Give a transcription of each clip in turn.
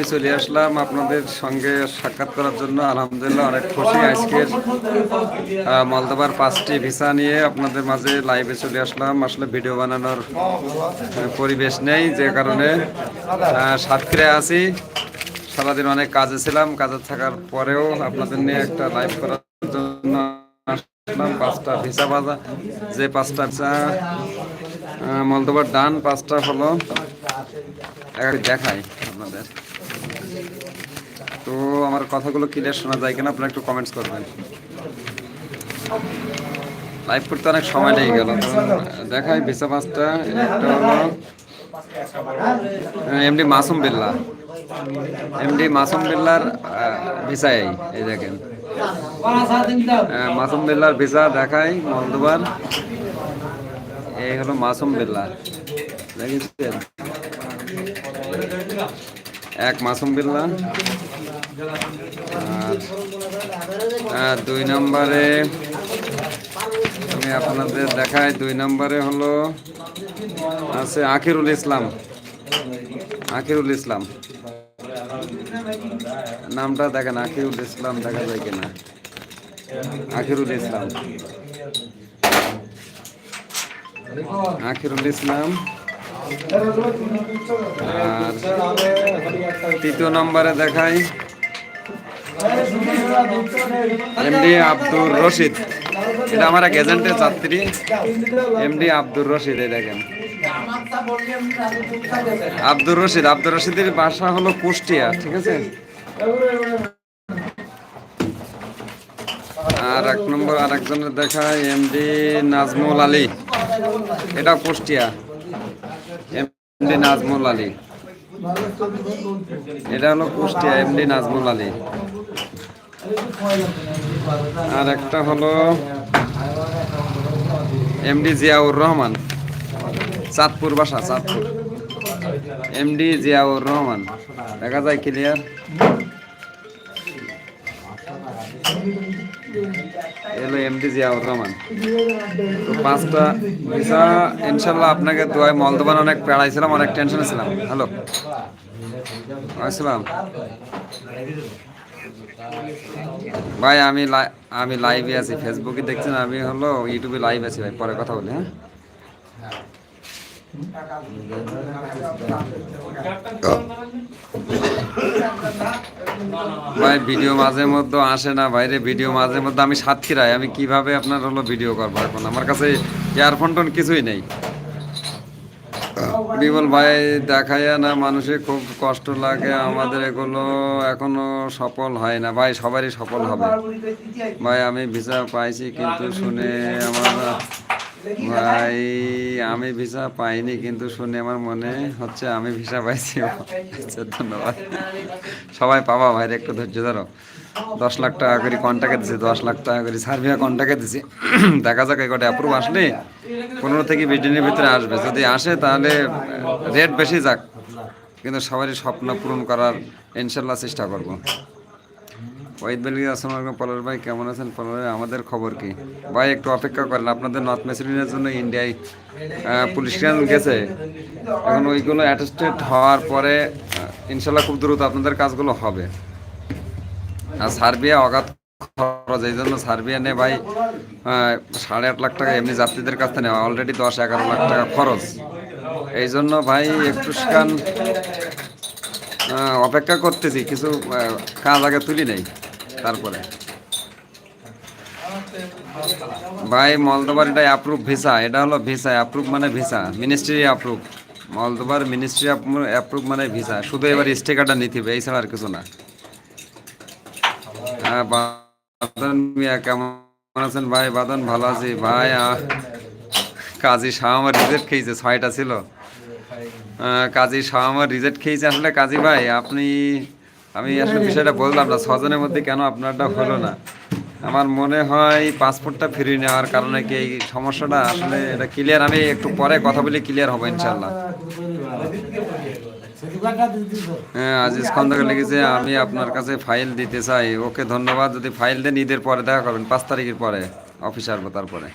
লাইভে চলে আসলাম আপনাদের সঙ্গে সাক্ষাৎ করার জন্য। আলহামদুলিল্লাহ অনেক খুশি আজকের। মলদোবার পাঁচটি ভিসা নিয়ে আপনাদের মাঝে লাইভে চলে আসলাম। আসলে ভিডিও বানানোর পরিবেশ নেই যে কারণে। আহ, আছি। সারাদিন অনেক কাজে ছিলাম। কাজে থাকার পরেও আপনাদের নিয়ে একটা লাইভ করার জন্য আসলাম। পাঁচটা ভিসা বাজা যে পাঁচটা ভিসা মলদোবার ডান পাঁচটা হলো দেখাই আপনাদের। তো আমার কথাগুলো ক্লিয়ার শোনা যায় কিনা আপনারা একটু কমেন্টস করবেন লাইভ করতে অনেক সময় লেগে গেল। দেখাই ভিসা পাঁচটা, একটা হলো এমডি মাসুম বিল্লা। এমডি মাসুম বিল্লার ভিসা এই এই দেখেন। মাসুম বিল্লার ভিসা দেখাই মলদোবার এই হলো মাসুম বিল্লা। দেখেছেন? এক মাসুম বিল্লা। আর দুই নম্বরে আমি আপনাদের দেখাই, দুই নম্বরে হলো আছে আখিরুল ইসলাম। আখিরুল ইসলাম। নামটা দেখেন, আখিরুল ইসলাম দেখা যায় কিনা। আখিরুল ইসলাম। আখিরুল ইসলাম। আর তৃতীয় নম্বরে দেখাই এমডি আব্দুর রশিদ এটা আমার এক এজেন্টের যাত্রী এমডি আব্দুর রশিদ এই দেখেন। আব্দুর রশিদ, আব্দুর রশিদের বাসা হলো কুষ্টিয়া, ঠিক আছে? আর এক নম্বর আর একজনের দেখায় এমডি নাজমুল আলী। এটা কুষ্টিয়া। এমডি নাজমুল আলী। এটা হলো কুষ্টিয়া এমডি নাজমুল আলী। আর একটা হলো এমডি জিয়াউর রহমান, চাঁদপুর বাসা, চাঁদপুর। এমডি জিয়াউর রহমান, দেখা যায় ক্লিয়ার এলো এমডি জিয়াউর রহমান। তো পাঁচটা ভিসা, ইনশাল্লাহ আপনাকে দোয়ায় মলদোবান অনেক পেড়াইছিলাম, অনেক টেনশনে ছিলাম। হ্যালো। আসসালাম। ভাই, আমি আমি লাইভে আছি ফেসবুকে দেখছেন, আমি হলো ইউটিউবে লাইভ আছি ভাই, পরে কথা বলি হ্যাঁ? ভাই ভিডিও মাঝে মধ্যে আসে না বাইরে ভিডিও মাঝে মধ্যে আমি সাতক্ষীরায়, আমি কীভাবে আপনার হলো ভিডিও করব এখন? আমার কাছে ইয়ারফোন টোন কিছুই নেই। বিমল ভাই দেখাইয়া না মানুষের খুব কষ্ট লাগে আমাদের এগুলো এখনও সফল হয় না। ভাই সবারই সফল হবে। ভাই আমি ভিসা পাইছি কিন্তু শুনে আমার ভাই আমি ভিসা পাইনি কিন্তু শুনে আমার মনে হচ্ছে আমি ভিসা পাইছি। আচ্ছা, ধন্যবাদ। সবাই পাবা ভাই একটু ধৈর্য ধরো। দশ লাখ টাকা করে কন্টাকে দিছি, দশ লাখ টাকা করে সার্ভিয়া কন্টাকে দিছি। দেখা যাক একটা অ্যাপ্রুভ আসলে পনেরো থেকে বিশ দিনের ভিতরে আসবে। যদি আসে তাহলে রেট বেশি যাক। কিন্তু সবারই স্বপ্ন পূরণ করার ইনশাল্লাহ চেষ্টা করব। ওয়াহিদ বেলি আসসালামু আলাইকুম। পলার ভাই, কেমন আছেন? পলার ভাই, আমাদের খবর কি? ভাই, একটু অপেক্ষা করেন। আপনাদের নর্থ মেসিলিনের জন্য ইন্ডিয়ায় পুলিশ ক্লিয়ারেন্স গেছে। এখন ওইগুলো অ্যাটেস্টেড হওয়ার পরে ইনশাল্লাহ খুব দ্রুত আপনাদের কাজগুলো হবে। সার্বিয়া অগাধ খরচ, এই জন্য সার্বিয়া নে ভাই সাড়ে আট লাখ টাকা এমনি যাত্রীদের কাছ থেকে নেওয়া অলরেডি দশ এগারো লাখ টাকা খরচ। এই জন্য ভাই একটু স্কান অপেক্ষা করতেছি, কিছু কাজ আগে তুলি নেই, তারপরে। ভাই মলদোবার এটা অ্যাপ্রুভ ভিসা এটা হলো ভিসা অ্যাপ্রুভ মানে ভিসা মিনিস্ট্রি অ্যাপ্রুভ মলদোবার মিনিস্ট্রি অ্যাপ্রুভ মানে ভিসা শুধু এবার স্টিকারটা নিতে হবে, এই ছাড়া আর কিছু না। বাদন মিয়া, কেমন আছেন ভাই? বাদন ভালো আছি। ভাই কাজী শাহ আমার রিজেক্ট খেয়েছে, ছয়টা ছিল। কাজী শাহ আমার রিজেক্ট খেয়েছে আসলে। কাজী ভাই, আপনি, আমি আসলে বিষয়টা বললাম না, ছজনের মধ্যে কেন আপনারটা হলো না? আমার মনে হয় পাসপোর্টটা ফিরিয়ে নেওয়ার কারণে কি এই সমস্যাটা আসলে এটা ক্লিয়ার আমি একটু পরে কথা বলে ক্লিয়ার হব ইনশাল্লাহ হ্যাঁ আজিজ খন্দকার লিখেছে, আমি আপনার কাছে ফাইল দিতে চাই। ওকে ধন্যবাদ। যদি ফাইল দেন, ঈদের পরে দেখা করবেন, পাঁচ তারিখের পরে। অফিস আসব তারপরে।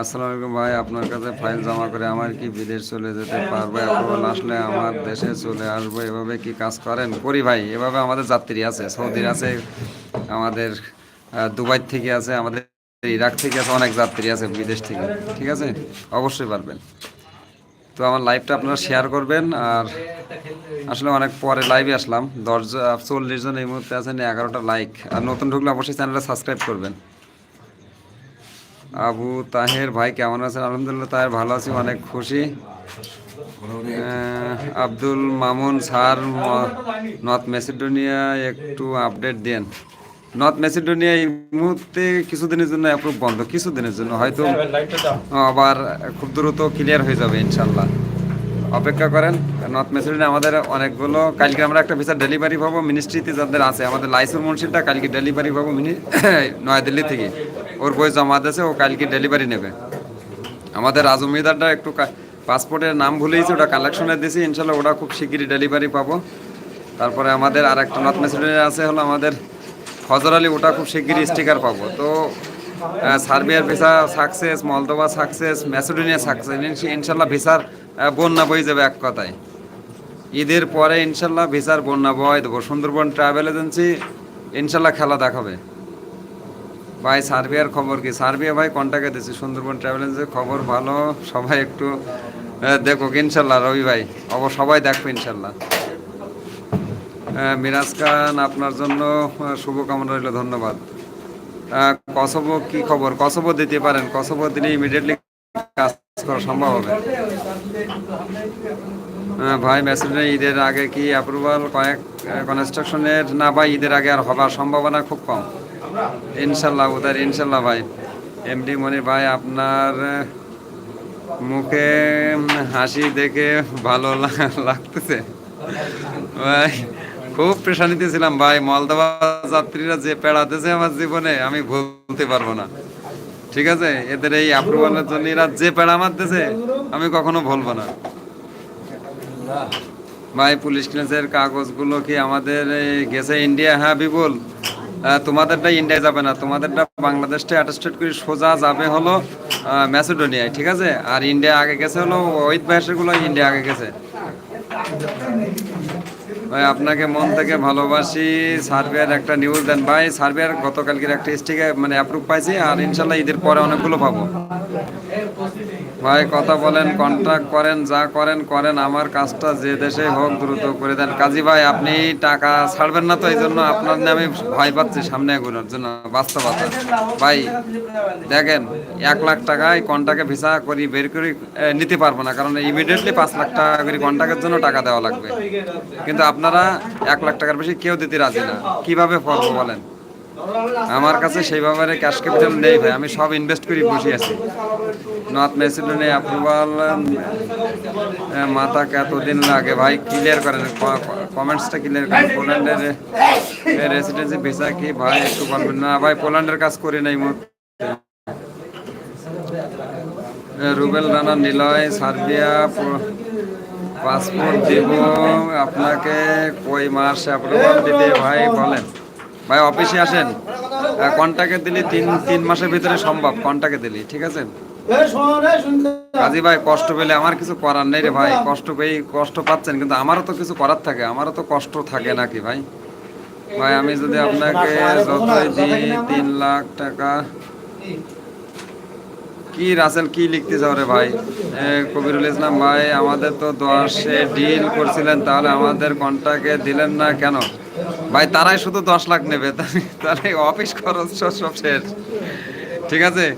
আসসালামু আলাইকুম ভাই, আপনার কাছে ফাইল জমা করে আমার কি বিদেশ চলে যেতে পারব? অ্যাপ্রুভাল আসলে আমার দেশে চলে আসব? এভাবে কি কাজ করেন? করি ভাই, এভাবে আমাদের যাত্রী আছে, সৌদির আছে, আমাদের দুবাই থেকে আছে, আমাদের ইরাক থেকে আছে, অনেক যাত্রী আছে বিদেশ থেকে, ঠিক আছে? অবশ্যই পারবেন। তো আমার লাইভটা আপনারা শেয়ার করবেন, আর আসলে অনেক পরে লাইভে আসলাম। দশ চল্লিশ জন এই মুহূর্তে আছেন এগারোটা লাইক আর নতুন ঢুকলে অবশ্যই চ্যানেলটা সাবস্ক্রাইব করবেন। আবু তাহের ভাই কেমন আছেন? আলহামদুলিল্লাহ তাহের ভালো আছি অনেক খুশি। Abdul Mamun sir north Macedonia একটু আপডেট দেন। নর্থ মেসিডোনিয়া এই মুহূর্তে কিছুদিনের জন্য অ্যাপ্রুভ বন্ধ কিছুদিনের জন্য হয়তো আবার খুব দ্রুত ক্লিয়ার হয়ে যাবে ইনশাল্লাহ। অপেক্ষা করেন। নর্থ মেসিডোনিয়া আমাদের অনেকগুলো, কালকে আমরা একটা ভিসা ডেলিভারি পাবো মিনিস্ট্রিতে যাদের আছে। আমাদের লাইসুর মুন্সিটা কালকে ডেলিভারি পাবো মিনি নয়াদিল্লি থেকে। ওর বই জমা দিয়েছে ও কালকে ডেলিভারি নেবে। আমাদের আজমিদারটা একটু পাসপোর্টের নাম ভুলেইছি ওটা কালেকশনে দিয়েছি ইনশাল্লাহ ওটা খুব শিগগিরই ডেলিভারি পাবো। তারপরে আমাদের আর একটা নর্থ মেসিডোনিয়া আছে, হলো আমাদের ফজর আলী, ওটা খুব শিগগিরই স্টিকার পাবো। তো সার্বিয়ার visa success, Moldova success, Macedonia success. ইনশাল্লাহ ভিসার বন্যা বই যাবে এক কথায়। ঈদের পরে ইনশাল্লাহ ভিসার বন্যা বয় দেবো। সুন্দরবন ট্রাভেল এজেন্সি ইনশাল্লাহ খেলা দেখাবে। ভাই, সার্বিয়ার খবর কি? সার্বিয়া ভাই কন্টাক্টে দিচ্ছি সুন্দরবন ট্রাভেল এজেন্সির খবর ভালো। সবাই একটু দেখো ইনশাল্লাহ। রবি ভাই, অব সবাই দেখো ইনশাল্লাহ। মিরাজ খান, আপনার জন্য শুভকামনা রইল। ধন্যবাদ। কসবো কি খবর? কসবো দিতে পারেন, কসবো দিলে ইমিডিয়েটলি কাজ করা সম্ভব হবে। ভাই মেসেজে ঈদের আগে কি অ্যাপ্রুভাল কয়েক কনস্ট্রাকশনের না ভাই, ঈদের আগে আর হবার সম্ভাবনা খুব কম। ইনশাল্লাহ, উদার, ইনশাল্লাহ ভাই। এমডি মনি ভাই, আপনার মুখে হাসি দেখে ভালো লাগতেছে। ভাই, খুব পেশানিতে ছিলাম ভাই মলদোবা যাত্রীরা যে পেড়াতেছে আমার জীবনে, আমি ভুলতে পারব না। ঠিক আছে? এদের এই অ্যাপ্রুভালের জন্য এরা যে পেড়া মারতেছে আমি কখনো ভুলবো না। ভাই, পুলিশ ক্লিয়ারেন্সের কাগজগুলো কি আমাদের গেছে ইন্ডিয়া? হ্যাঁ বিপুল। তোমাদেরটা ইন্ডিয়া যাবে না, তোমাদেরটা বাংলাদেশটা অ্যাটাস্টেড করে সোজা যাবে হলো ম্যাসেডোনিয়ায়, ঠিক আছে? আর ইন্ডিয়া আগে গেছে হলো ওইট ভাষাগুলো ইন্ডিয়া আগে গেছে। ভাই, আপনাকে মন থেকে ভালোবাসি। সার্বিয়ার একটা নিউজ দেন ভাই। সার্ভেয়ার গতকালকের একটা স্টিকে মানে অ্যাপ্রুভ পাইছি, আর ইনশাল্লাহ ঈদের পরে অনেকগুলো পাবো। ভাই, কথা বলেন কন্ট্রাক্ট করেন, যা করেন করেন, আমার কাজটা যে দেশে হোক দ্রুত করে দেন। কাজী ভাই, আপনি টাকা ছাড়বেন না তো, এই জন্য আপনার নামে ভয় পাচ্ছি সামনে এগোনোর জন্য, বাস্তবতা। ভাই, দেখেন, এক লাখ টাকায় কন্টাকে ভিসা করি, বের করি নিতে পারব না, কারণ ইমিডিয়েটলি পাঁচ লাখ টাকা করে কন্টাকের জন্য টাকা দেওয়া লাগবে। কিন্তু আপনারা এক লাখ টাকার বেশি কেউ দিতে রাজি না। কীভাবে পারব বলেন? আমার কাছে সেই ব্যাপারে ক্যাশ ক্যাপিটাল নেই ভাই, আমি সব ইনভেস্ট করে বসে আছি। নর্থ মেসিডোনে অ্যাপ্রুভাল মাথা কতদিন লাগে ভাই ক্লিয়ার করেন কমেন্টসটা ক্লিয়ার করেন। পোল্যান্ডের রেসিডেন্সি ভিসা কি ভাই, একটু বলবেন না। ভাই, পোল্যান্ডের কাজ করি নাই মুহূর্তে রুবেল রানা নিলয়, সার্বিয়া পাসপোর্ট দিব। আপনাকে কই মাস অ্যাপ্রুভাল দিতে ভাই বলেন। ভাই, অফিসে আসেন। কন্টাকে দিলি তিন তিন মাসের ভিতরে সম্ভব কন্টাকে দিলি, ঠিক আছে? কাজী ভাই, কষ্ট পেলে আমার কিছু করার নেই রে ভাই, কষ্ট পেয়ে কষ্ট পাচ্ছেন, কিন্তু আমারও তো কিছু করার থাকে, আমারও তো কষ্ট থাকে নাকি ভাই? ভাই, আমি যদি আপনাকে যতই দিই তিন লাখ টাকা, কি রাসেল, কি লিখতে চাও রে ভাই? কবিরুল ইসলাম ভাই, আমাদের তো দশে ডিল করছিলেন, তাহলে আমাদের কন্টাকে দিলেন না কেন? ভাই, তারাই শুধু দশ লাখ নেবে। তাহলে- অফিস খরচ সব শেষ। ঠিক আছে?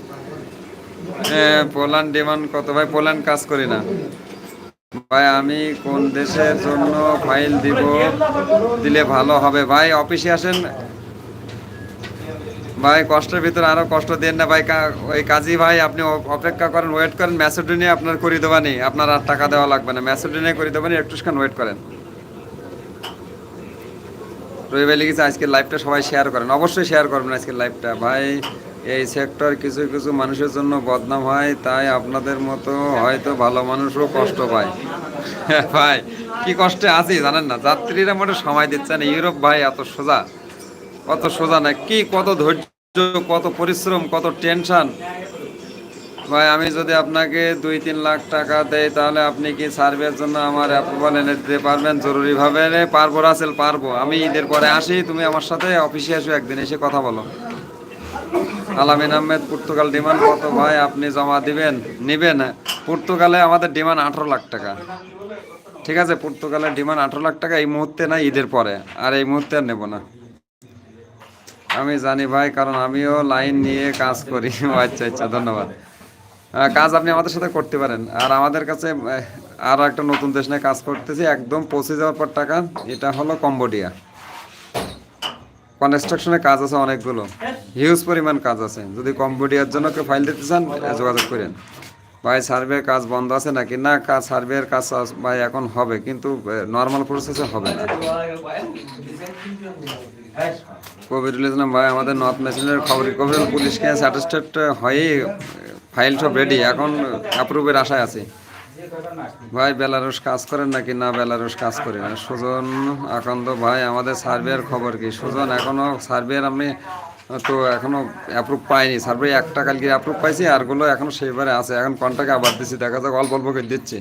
পোল্যান্ড ডিমান্ড কত? ভাই পোল্যান্ড কাজ করি না। ভাই, আমি কোন দেশের জন্য ফাইল দিব দিলে ভালো হবে? ভাই, অফিসে আসেন। ভাই, কষ্টের ভিতরে আরও কষ্ট দেন না। ভাই ওই কাজী ভাই, আপনি অপেক্ষা করেন ওয়েট করেন। ম্যাসেডোনিয়া আপনার করে দেবানি আপনার আর টাকা দেওয়া লাগবে না। ম্যাসেডোনিয়া করে দেবানি একটুখান ওয়েট করেন। রবি ভাই লিখেছে, আজকের লাইভটা সবাই শেয়ার করেন। অবশ্যই শেয়ার করবেন আজকের লাইভটা ভাই, এই সেক্টর কিছু কিছু মানুষের জন্য বদনাম হয়, তাই আপনাদের মতো হয়তো ভালো মানুষও কষ্ট পায়। ভাই, কি কষ্টে আছি জানেন না? যাত্রীরা মোটে সময় দিচ্ছে না। ইউরোপ ভাই, এত সোজা। কত সোজা না, কি কত ধৈর্য, কত পরিশ্রম, কত টেনশন ভাই, আমি যদি আপনাকে দুই তিন লাখ টাকা দেই, তাহলে আপনি কি সার্ভের জন্য আমার অ্যাপ্রুভাল এনে দিতে পারবেন? জরুরিভাবে পারব, রাসেল, পারব। আমি ঈদের পরে আসি, তুমি আমার সাথে অফিসে আসো একদিন, এসে কথা বলো। আলামিন আহমেদ, পর্তুগাল ডিমান্ড কত? ভাই, আপনি জমা দিবেন, নিবেন। পর্তুগালে আমাদের ডিমান্ড আঠারো লাখ টাকা। ঠিক আছে, পর্তুগালের ডিমান্ড আঠারো লাখ টাকা এই মুহূর্তে না, ঈদের পরে। আর এই মুহূর্তে আর নেব না। আমি জানি ভাই, কারণ আমিও লাইন নিয়ে কাজ করি। আচ্ছা আচ্ছা ধন্যবাদ। কাজ আপনি আমাদের সাথে করতে পারেন। আর আমাদের কাছে আর একটা নতুন দেশ নিয়ে কাজ করতেছি, একদম পৌঁছে যাওয়ার পর টাকা, এটা হলো কম্বোডিয়া। কনস্ট্রাকশনের কাজ আছে অনেকগুলো। হিউজ পরিমাণ কাজ আছে। যদি কম্বোডিয়ার জন্য কেউ ফাইল দিতে চান যোগাযোগ করেন। ভাই সার্ভে কাজ বন্ধ আছে নাকি? না কাজ সার্ভের কাজ ভাই এখন হবে, কিন্তু নর্মাল প্রসেসে হবে না। কবিরুল ইসলাম ভাই, আমাদের নর্থ মেশিনের খবর কবিরুল পুলিশকে স্যাটিসফাইড হয়ে ফাইল সব রেডি এখন অ্যাপ্রুভের আশায় আছে। ভাই বেলারুস কাজ করেন নাকি? না বেলারুস কাজ করি না। সুজন আকন্দ, ভাই, আমাদের সার্ভের খবর কি? সুজন এখনও সার্ভের আমি তো এখনও অ্যাপ্রুভ পাইনি। সার্ভে একটা কালকে অ্যাপ্রুভ পাইছি, আরগুলো এখনও সেইবারে আছে। এখন কন্টাকে আবার দিচ্ছি, দেখা যাক, অল্প অল্প করে দিচ্ছি।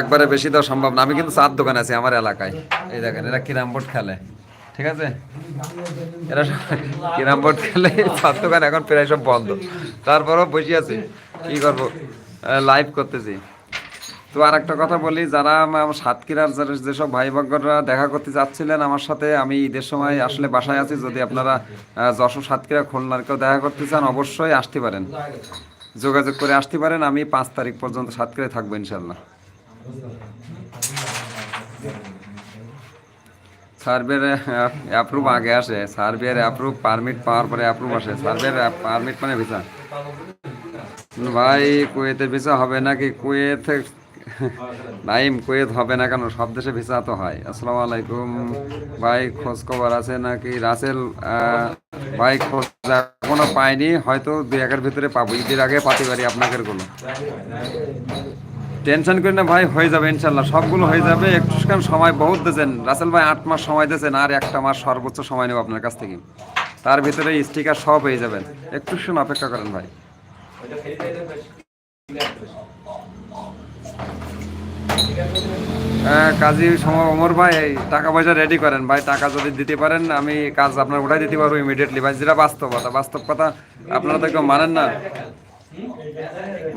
একবারে বেশি দেওয়া সম্ভব না। আমি কিন্তু চার দোকান আছি আমার এলাকায়। এই দেখেন, এরা কিরাম বোর্ড খেলে। ঠিক আছে? এরা কিরাম বোর্ড খেলে দোকান এখন প্রায় সব বন্ধ। তারপরও বসে আছি। কি করব? লাইভ করতেছি। তো আর একটা কথা বলি, যারা আমার সাতক্ষীরার যেসব ভাই ভগ্নরা দেখা করতে চাচ্ছিলেন আমার সাথে, আমি ঈদের সময় আসলে বাসায় আছি। যদি আপনারা যশোর সাতক্ষীরা খুলনার কেউ দেখা করতে চান, অবশ্যই আসতে পারেন। যোগাযোগ করে আসতে পারেন। আমি পাঁচ তারিখ পর্যন্ত সাতক্ষীরায় থাকব ইনশাল্লাহ সার্ভের অ্যাপ্রুভ আগে আসে। সার্ভের অ্যাপ্রুভ পারমিট পাওয়ার পরে অ্যাপ্রুভ আসে। সার্ভের পারমিট মানে ভিসা ভাই কুয়েতের ভিসা হবে নাকি? কুয়েত, নাইম, কুয়েত হবে না কেন? সব দেশে ভিসা তো হয়। আসসালামু আলাইকুম। ভাই, খোঁজ খবর আছে নাকি? রাসেল ভাই, খোঁজ এখনও পাইনি। হয়তো দুই একের ভিতরে পাবো। ঈদের আগে পাতি পারি আপনাদেরগুলো টেনশন করি না ভাই, হয়ে যাবে ইনশাল্লাহ। সবগুলো হয়ে যাবে। একটু সময় বহুত দিয়েছেন। রাসেল ভাই আট মাস সময় দিয়েছেন, আর একটা মাস সর্বোচ্চ সময় নেব আপনার কাছ থেকে। তার ভিতরে স্টিকার সব হয়ে যাবেন একটু শুনে, অপেক্ষা করেন ভাই। কাজী সময় ওমর ভাই টাকা পয়সা রেডি করেন। ভাই, টাকা যদি দিতে পারেন, আমি কাজ আপনার উঠাই দিতে পারব ইমিডিয়েটলি ভাই, যেটা বাস্তবতা, বাস্তব কথা আপনারা তো কেউ মানেন না।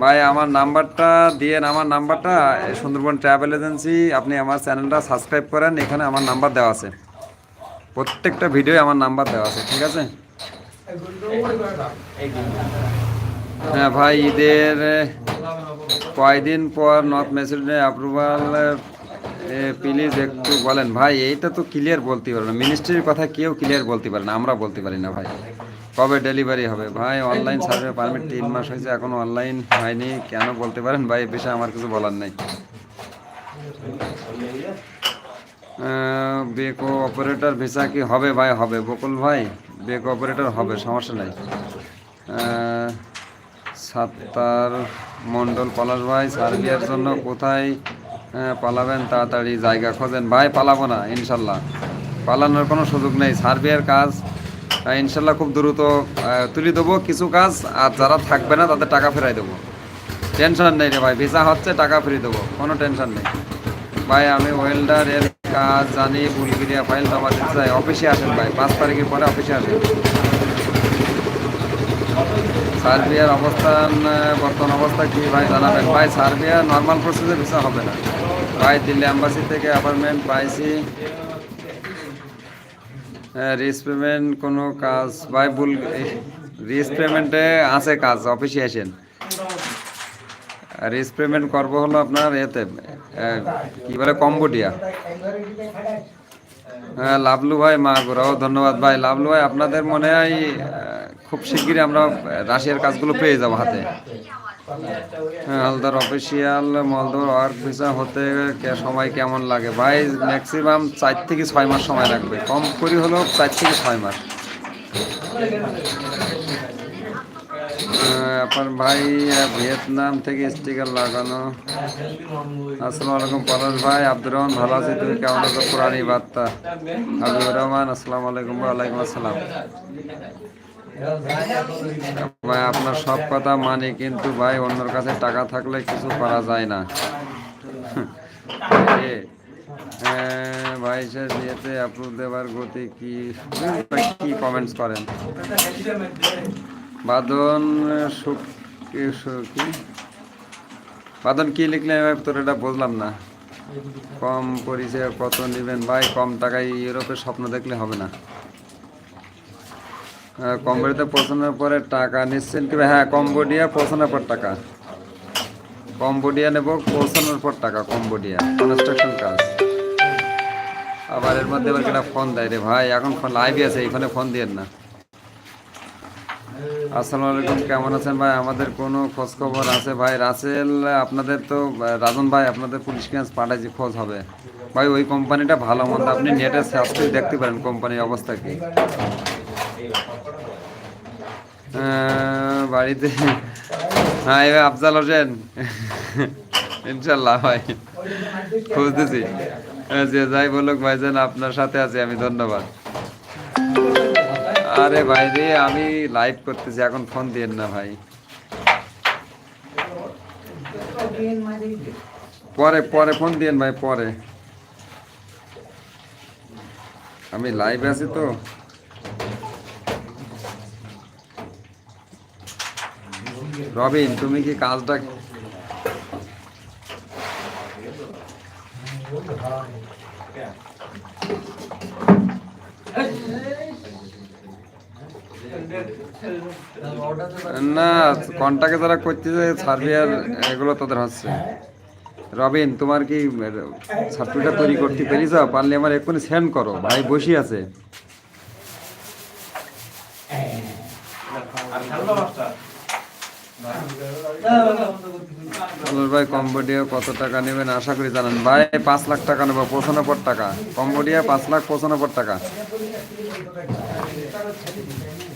ভাই, আমার নাম্বারটা দিয়েন, আমার নাম্বারটা সুন্দরবন ট্রাভেল এজেন্সি, আপনি আমার চ্যানেলটা সাবস্ক্রাইব করেন, এখানে আমার নাম্বার দেওয়া আছে। প্রত্যেকটা ভিডিও আমার নাম্বার দেওয়া আছে, ঠিক আছে? হ্যাঁ ভাই, ঈদের কয়দিন পর নর্থ মেসিডে অ্যাপ্রুভাল প্লিজ একটু বলেন। ভাই, এইটা তো ক্লিয়ার বলতে পারবে না। মিনিস্ট্রির কথা কেউ ক্লিয়ার বলতে পারে না, আমরা বলতে পারি না, ভাই। কবে ডেলিভারি হবে? ভাই অনলাইন সার্ভে পারমিট তিন মাস হয়েছে এখনও অনলাইন হয়নি। কেন বলতে পারেন? ভাই এ বিষয়ে আমার কিছু বলার নেই। বেকো অপারেটর ভিসা কি হবে ভাই? হবে। বকুল ভাই বেকো অপারেটর হবে সমস্যা নাই। আহ, সাত্তার মন্ডল পলাশ ভাই সার্বিয়ার জন্য কোথায় পালাবেন? তাড়াতাড়ি জায়গা খোঁজেন। ভাই পালাবো না ইনশাল্লাহ। পালানোর কোনো সুযোগ নেই। সার্বিয়ার কাজ ইনশাল্লাহ খুব দ্রুত তুলে দেবো কিছু কাজ, আর যারা থাকবে না, তাদের টাকা ফেরাই দেবো। টেনশন নেই রে ভাই ভিসা হচ্ছে, টাকা ফ্রি দেবো, কোনো টেনশন নেই। ভাই, আমি ওয়েল্ডার এর কাজ জানি, বুলগেরিয়া ফাইল জমা দিতে চাই। অফিসে আসেন ভাই, পাঁচ তারিখের পরে অফিসে আসেন। সার্বিয়ার অবস্থান বর্তমান অবস্থা কি ভাই জানাবেন? ভাই সার্বিয়ার নর্মাল প্রসেসে ভিসা হবে না। ভাই, দিল্লি অ্যাম্বাসি থেকে অ্যাপার্টমেন্ট পাইছি। রিস পেমেন্ট কোনো কাজ ভাই বুল রিস পেমেন্টে আছে কাজ অফিসে আসেন। রিস পেমেন্ট করব হলো আপনার এতে কি বলে কম্বোডিয়া। হ্যাঁ লাভলু ভাই মা গোরাও ধন্যবাদ ভাই। লাভলু ভাই আপনাদের মনে হয় খুব শিগগিরই আমরা রাশিয়ার কাজগুলো পেয়ে যাব হাতে? হ্যাঁ, হালদার অফিসিয়াল মলদোর ওয়ার্ক ভিসা হতে সময় কেমন লাগে? ভাই ম্যাক্সিমাম চার থেকে ছয় মাস সময় লাগবে। কম করি হলেও চার থেকে ছয় মাস। আপনার ভাই, ভিয়েতনাম থেকে স্টিকার লাগানো। আসসালামু আলাইকুম, পলাশ ভাই, আব্দুর রহমান, ভালো আছি, তুমি কেমন আছো? পুরানি বার্তা। হাবিবুর রহমান, আসসালামু আলাইকুম, ওয়ালাইকুম আসসালাম। ভাই আপনার সব কথা মানি কিন্তু ভাই অন্যর কাছে টাকা থাকলে কিছু করা যায় না। ভাই সে বিয়েতে অ্যাপ্রুভ দেওয়ার গতি কি? ভাই, কি কমেন্টস করেন? বাদন কি বাদন কি লিখলে তোর এটা বুঝলাম না। কম পরিচয় কত নেবেন? ভাই কম টাকায় ইউরোপের স্বপ্ন দেখলে হবে না। কম্বোডিয়াতে পৌঁছানোর পরে টাকা নিচ্ছেন কি হ্যাঁ কম্বোডিয়া পৌঁছানোর পর টাকা। কম্বোডিয়া নেব, পৌঁছানোর পর টাকা, কম্বোডিয়া কনস্ট্রাকশন কাজ। আবার এর মধ্যে এবার একটা ফোন দেয় রে ভাই, এখন ফোন লাইভই আছে এইখানে ফোন দিয়েন না। আসসালামু আলাইকুম, কেমন আছেন ভাই? আমাদের কোনো খোঁজ খবর আছে? ভাই, রাসেল, আপনাদের তো, রাজন ভাই, আপনাদের পুলিশ ক্যান্স পাঠাইছি, খোঁজ হবে। ভাই, ওই কোম্পানিটা ভালো মন্দ, আপনি নেটে সার্চ করে দেখতে পারেন কোম্পানির অবস্থা কি। বাড়িতে। হ্যাঁ এবার আফজাল হোসেন। ইনশাল্লাহ, ভাই। খুঁজতেছি। যে যাই বলুক আপনার সাথে আছি, আমি ধন্যবাদ। আরে ভাই রে, আমি লাইভ করতেছি, এখন ফোন দিয়েন না, ভাই। পরে পরে ফোন দিয়েন, ভাই, পরে। আমি লাইভ আছি তো। রবিন, তুমি কি কাজটা না কন্টাকে যারা করতেছে সার্ভিয়ার এগুলো তাদের হচ্ছে। রবিন, তোমার কি সার্টিফিকেট তৈরি করতে পেরেছ? পারলে আমার এক্ষুনি সেন্ড করো, ভাই বসি আছে। আলোর ভাই, কম্বোডিয়া কত টাকা নেবেন? আশা করি জানান। ভাই, পাঁচ লাখ টাকা নেব, পঁচানব্বই টাকা। কম্বোডিয়া পাঁচ লাখ পঁচানব্বই টাকা।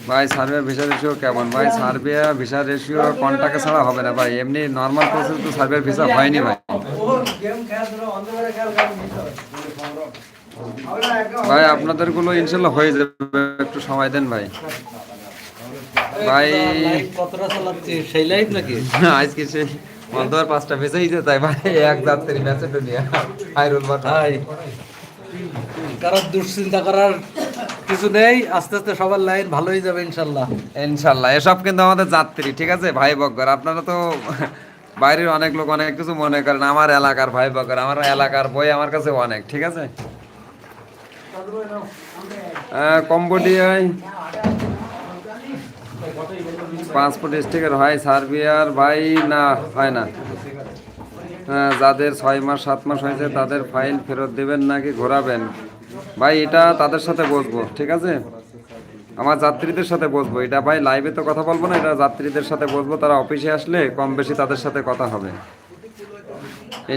ভাই সার্ভে ভিসা রেশিও কেমন? ভাই, সার্বিয়া ভিসা রেশিও কন্টাকে ছাড়া হবে না ভাই। এমনি নর্মাল প্রসেস তো সার্বিয়ার ভিসা হয়নি ভাই। ভাই আপনাদেরগুলো ইনশাল্লাহ হয়ে যাবে। একটু সময় দেন ভাই। ভাই। কতটা চালাচ্ছি সেই লাইফ নাকি? আজকে সেই মন্তবার পাঁচটা বেঁচেই যে তাই ভাই এক যাত্রী ম্যাচে দুনিয়া হাইরুল ভাই কারোর দুশ্চিন্তা করার কিছু নেই আস্তে আস্তে সবার লাইন ভালোই যাবে ইনশাল্লাহ। ইনশাল্লাহ এসব কিন্তু আমাদের যাত্রী ঠিক আছে? ভাই বকর আপনারা তো বাইরের অনেক লোক অনেক কিছু মনে করেন আমার এলাকার ভাই বকর আমার এলাকার বই আমার কাছে অনেক ঠিক আছে? কম্বোডিয়ায় পাসপোর্ট স্টিকার হয় সার্বিয়ার ভাই না হয় না। হ্যাঁ, যাদের ছয় মাস সাত মাস হয়েছে তাদের ফাইল ফেরত দেবেন নাকি ঘোরাবেন? ভাই এটা তাদের সাথে বসবো ঠিক আছে? আমার যাত্রীদের সাথে বসবো। এটা ভাই লাইভে তো কথা বলব না এটা যাত্রীদের সাথে বসবো। তারা অফিসে আসলে কম বেশি তাদের সাথে কথা হবে।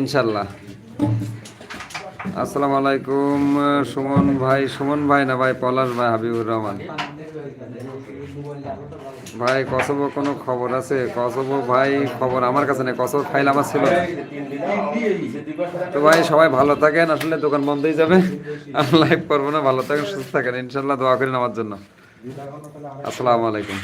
ইনশাল্লাহ। আসসালামু আলাইকুম সুমন ভাই সুমন ভাই না ভাই পলাশ ভাই হাবিবুর রহমান। ভাই কসবো কোনো খবর আছে? কসবো ভাই, খবর আমার কাছে নেই কসবো ফাইল আমার ছিল। তো ভাই, সবাই ভালো থাকেন, আসলে দোকান বন্ধই যাবে। আর লাইভ করব না, ভালো থাকেন, সুস্থ থাকেন। ইনশাল্লাহ দোয়া করেন আমার জন্য। আসসালামু আলাইকুম।